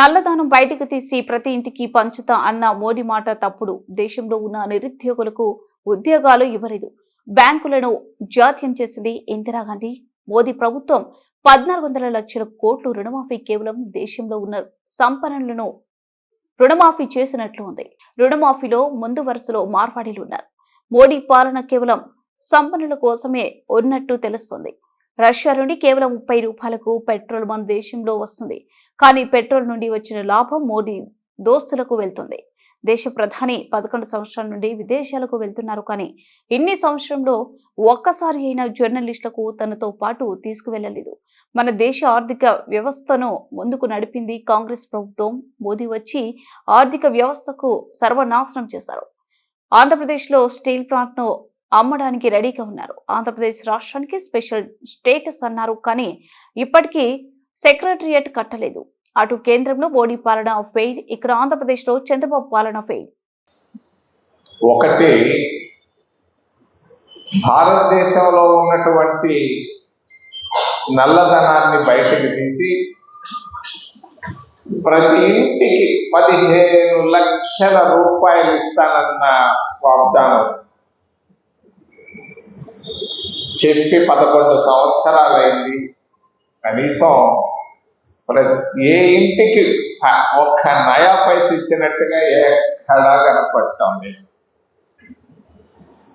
నల్లదానం బయటకు తీసి ప్రతి ఇంటికి పంచుతా అన్న మోడీ మాట తప్పుడు. దేశంలో ఉన్న నిరుద్యోగులకు ఉద్యోగాలు ఇవ్వలేదు. బ్యాంకులను జాత్యం చేసింది ఇందిరాగాంధీ. మోదీ ప్రభుత్వం పద్నాలుగు వందల లక్షల కోట్లు రుణమాఫీ కేవలం దేశంలో ఉన్న సంపన్నులను రుణమాఫీ చేసినట్లు ఉంది. రుణమాఫీలో ముందు వరుసలో మార్వాడీలు ఉన్నారు. మోడీ పాలన కేవలం సంపన్నుల కోసమే ఉన్నట్టు తెలుస్తుంది. రష్యా నుండి కేవలం ముప్పై రూపాయలకు పెట్రోల్ మన దేశంలో వస్తుంది. కానీ పెట్రోల్ నుండి వచ్చిన లాభం మోడీ దోస్తులకు వెళ్తుంది. దేశ ప్రధాని పదకొండు సంవత్సరాల నుండి విదేశాలకు వెళ్తున్నారు. కానీ ఇన్ని సంవత్సరంలో ఒక్కసారి అయినా జర్నలిస్టులకు తనతో పాటు తీసుకువెళ్ళలేదు మన దేశ ఆర్థిక వ్యవస్థను ముందుకు నడిపింది కాంగ్రెస్ ప్రభుత్వం. మోదీ వచ్చి ఆర్థిక వ్యవస్థకు సర్వనాశనం చేశారు. ఆంధ్రప్రదేశ్లో స్టీల్ ప్లాంట్ను అమ్మడానికి రెడీగా ఉన్నారు. ఆంధ్రప్రదేశ్ రాష్ట్రానికి స్పెషల్ స్టేటస్ అన్నారు. కానీ ఇప్పటికీ సెక్రటరియట్ కట్టలేదు. అటు కేంద్రంలో మోడీ పాలన ఫెయిల్ ఇక్కడ ఆంధ్రప్రదేశ్లో చంద్రబాబు పాలన ఫెయిల్. ఒకటి భారతదేశంలో ఉన్నటువంటి నల్లధనాన్ని బయటకు తీసి ప్రతి ఇంటికి పదిహేను లక్షల రూపాయలు ఇస్తానన్న వాగ్దానం. చెప్పి పదకొండు సంవత్సరాలైంది. కనీసం ప్రతి ఏ ఇంటికి ఒక్క నయా పైస ఇచ్చినట్టుగా ఎక్కడా కనపడతాం లేదు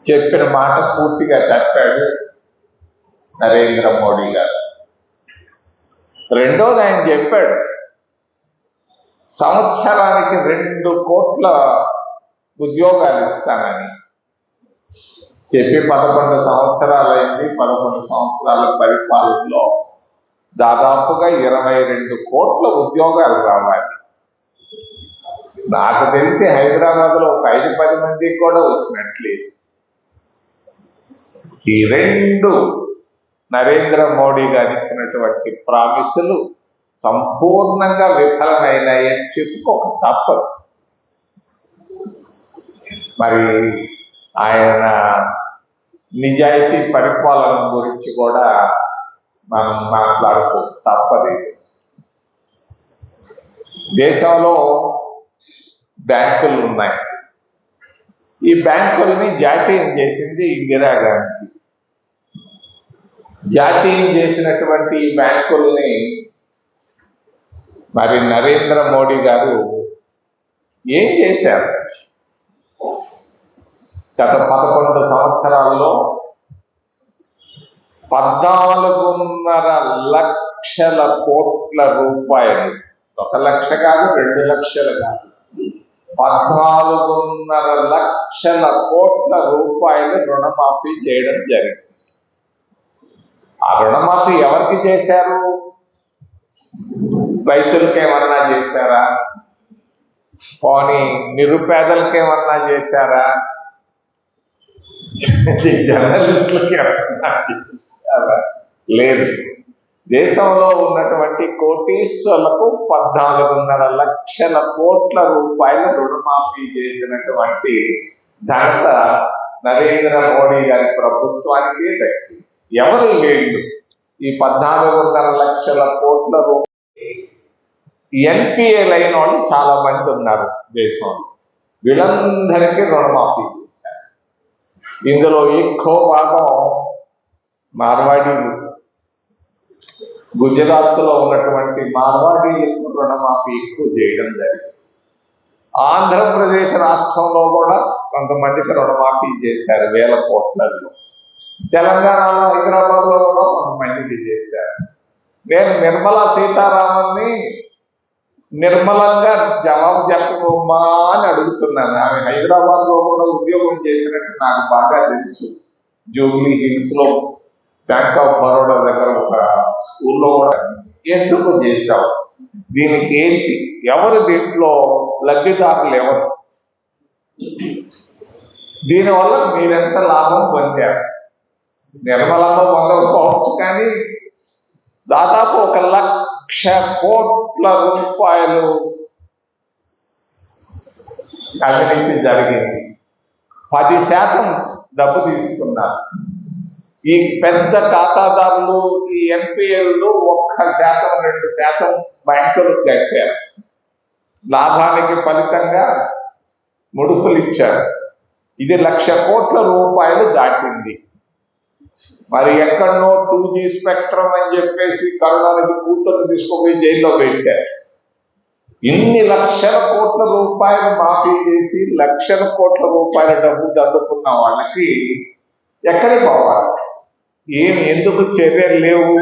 చెప్పిన మాట పూర్తిగా తప్పాడు నరేంద్ర మోడీ గారు. రెండోది ఆయన చెప్పాడు సంవత్సరానికి రెండు కోట్ల ఉద్యోగాలు ఇస్తానని. చెప్పి పదకొండు సంవత్సరాలైంది పదకొండు సంవత్సరాల పరిపాలనలో దాదాపుగా ఇరవై రెండు కోట్ల ఉద్యోగాలు రావాలి. నాకు తెలిసి హైదరాబాద్లో ఒక ఐదు పది మంది కూడా వచ్చినట్లేదు ఈ రెండు నరేంద్ర మోడీ గారు ఇచ్చినటువంటి ప్రామిసులు సంపూర్ణంగా విఫలమైనాయని చెప్పుకోక తప్పదు. మరి ఆయన నిజాయితీ పరిపాలన గురించి కూడా మనం మాట్లాడుకో తప్పదు. దేశంలో బ్యాంకులు ఉన్నాయి. ఈ బ్యాంకుల్ని జాతీయం చేసింది ఇందిరాగాంధీ జాతీయం చేసినటువంటి ఈ బ్యాంకుల్ని మరి నరేంద్ర మోడీ గారు ఏం చేశారు? గత పదకొండు సంవత్సరాల్లో పద్నాలుగున్నర లక్షల కోట్ల రూపాయలు. ఒక లక్ష కాదు రెండు లక్షలు కాదు. పద్నాలుగున్నర లక్షల కోట్ల రూపాయలు రుణమాఫీ చేయడం జరిగింది. ఆ రుణమాఫీ ఎవరికి చేశారు? రైతులకి ఏమన్నా చేశారా? పోనీ నిరుపేదలకి ఏమన్నా చేశారా? జర్నలిస్టులకి లేదు. దేశంలో ఉన్నటువంటి కోటీశ్వరులకు పద్నాలుగున్నర లక్షల కోట్ల రూపాయల రుణమాఫీ చేసినటువంటి ఘనత నరేంద్ర మోడీ గారి ప్రభుత్వానికి దక్కింది. ఎవరు లేడు. ఈ పద్నాలుగున్నర లక్షల కోట్ల రూపాయలు ఎన్పిఏ లైన్ వాళ్ళు చాలా మంది ఉన్నారు దేశంలో. వీళ్ళందరికీ రుణమాఫీ చేశారు. ఇందులో ఎక్కువ భాగం మార్వాడీలు. గుజరాత్లో ఉన్నటువంటి మార్వాడీలకు రుణమాఫీ ఎక్కువ చేయడం జరిగింది. ఆంధ్రప్రదేశ్ రాష్ట్రంలో కూడా కొంతమందికి రుణమాఫీ చేశారు వేల కోట్లలో తెలంగాణలో హైదరాబాద్లో కూడా కొంతమందికి చేశారు. నేను నిర్మలా సీతారామన్ని నిర్మలంగా జవాబు చెప్పమ్మా అని అడుగుతున్నాను. ఆమె హైదరాబాద్లో కూడా ఉద్యోగం చేసినట్టు నాకు బాగా తెలుసు. జూబ్లీ హిల్స్లో బ్యాంక్ ఆఫ్ బరోడా దగ్గర ఒక స్కూల్లో కూడా ఎందుకు చేశావు? దీనికి ఏంటి? ఎవరు దీంట్లో లబ్ధిదారులు ఎవరు? దీనివల్ల మీరెంత లాభం పొందారు? నిర్మలంగా పొందకపోవచ్చు కానీ దాదాపు ఒక లక్ష లక్ష కోట్ల రూపాయలు. అవినీతి జరిగింది. పది శాతం డబ్బు తీసుకున్నారు. ఈ పెద్ద ఖాతాదారులు ఈ ఎన్పిఎల్లు ఒక్క శాతం రెండు శాతం బ్యాంకులు కట్టారు. లాభానికి ఫలితంగా ముడుపులు ఇచ్చారు ఇది లక్ష కోట్ల రూపాయలు దాటింది. మరి ఎక్కడనో టూ జీ స్పెక్ట్రమ్ అని చెప్పేసి కరోనాకి కూతురు తీసుకుపోయి జైల్లో పెట్టారు. ఇన్ని లక్షల కోట్ల రూపాయలు మాఫీ చేసి లక్షల కోట్ల రూపాయల డబ్బు దండుకున్న వాళ్ళకి ఎక్కడికి పోవాలి? ఏం ఎందుకు చర్యలు లేవు?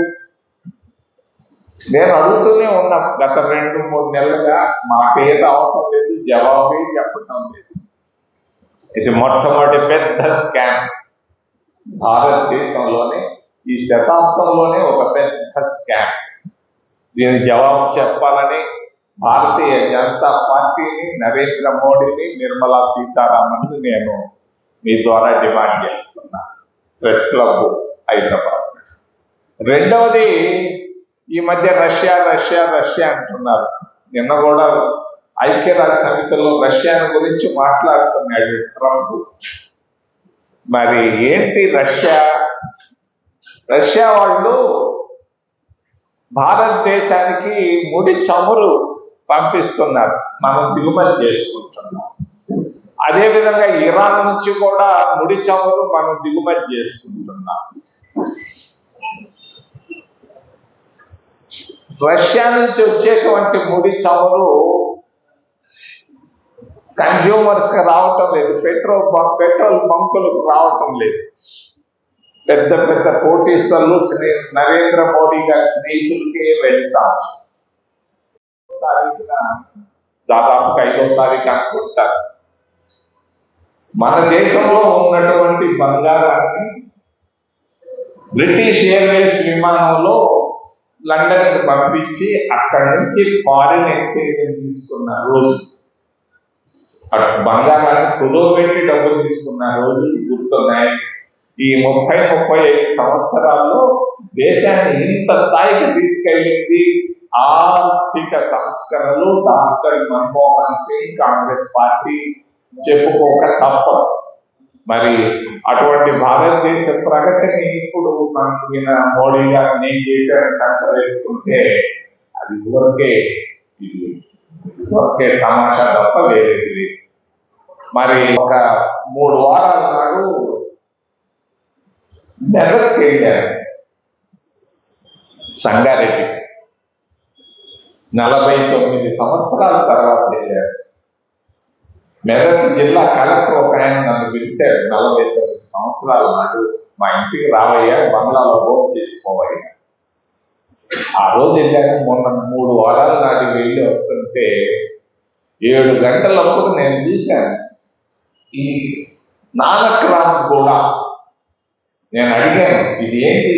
నేను అడుగుతూనే ఉన్నా గత రెండు మూడు నెలలుగా పేరు రావటం లేదు జవాబే చెప్పటం లేదు. ఇది మొట్టమొదటి పెద్ద స్కామ్. భారతదేశంలోనే ఈ శతాబ్దంలోనే ఒక పెద్ద స్కామ్ దీని జవాబు చెప్పాలని భారతీయ జనతా పార్టీని నరేంద్ర మోడీని నిర్మలా సీతారామన్ నేను మీ ద్వారా డిమాండ్ చేస్తున్నా. Press club Hyderabad. రెండవది ఈ మధ్య రష్యా రష్యా రష్యా అంటున్నారు. నిన్న కూడా ఐక్యరాజ్య సమితిలో రష్యాను గురించి మాట్లాడుతున్నాడు ట్రంప్. మరి ఏంటి రష్యా? రష్యా వాళ్ళు భారతదేశానికి ముడి చమురు పంపిస్తున్నారు. మనం దిగుమతి చేసుకుంటున్నాం. అదేవిధంగా ఇరాన్ నుంచి కూడా ముడి చమురు మనం దిగుమతి చేసుకుంటున్నాం. రష్యా నుంచి వచ్చేటువంటి ముడి చమురు కన్జ్యూమర్స్కి రావటం లేదు. పెట్రోల్ బంక్ పెట్రోల్ బంకులకు రావటం లేదు. పెద్ద పెద్ద కోటీశ్వర్లు నరేంద్ర మోడీ గారి స్నేహితులకే వెళ్తాం తారీఖున దాదాపు ఐదో తారీఖు అనుకుంటారు. మన దేశంలో ఉన్నటువంటి బంగారాన్ని బ్రిటిష్ ఎయిర్వేస్ విమానంలో లండన్కి పంపించి అక్కడి నుంచి ఫారిన్ ఎక్స్చేంజ్ తీసుకున్న రోజు. అటు బంగారాన్ని కుదవబెట్టి డబ్బులు తీసుకున్న రోజులు గుర్తున్నాయి. ఈ ముప్పై ముప్పై ఐదు సంవత్సరాల్లో దేశాన్ని ఇంత స్థాయికి తీసుకెళ్ళింది ఆర్థిక సంస్కరణలు డాక్టర్ మన్మోహన్ సింగ్ కాంగ్రెస్ పార్టీ చెప్పుకోక తప్ప. మరి అటువంటి భారతదేశ ప్రగతిని ఇప్పుడు మనకు మోడీ గారు నేను చేశాను సంకరించుకుంటే అది ఇదివరకే ఇది ఇదివరకే తమాషా తప్ప వేరేది లేదు. మరి ఒక మూడు వారాల నాడు మెదక్కి వెళ్ళారు సంగారెడ్డి. నలభై తొమ్మిది సంవత్సరాల తర్వాత వెళ్ళారు మెదక్ జిల్లా కలెక్టర్ ఒక ఆయన నన్ను పిలిచాడు నలభై తొమ్మిది సంవత్సరాల నాడు మా ఇంటికి రావయ్యా బంగ్లాలో భోజనం చేసుకోవాలి ఆ రోజు వెళ్ళాక మొన్న మూడు వారాల నాటి వెళ్ళి వస్తుంటే ఏడు గంటలప్పుడు నేను చూశాను. ఈ నాగక్రాంతి కూడా నేను అడిగాను ఇది ఏంటి?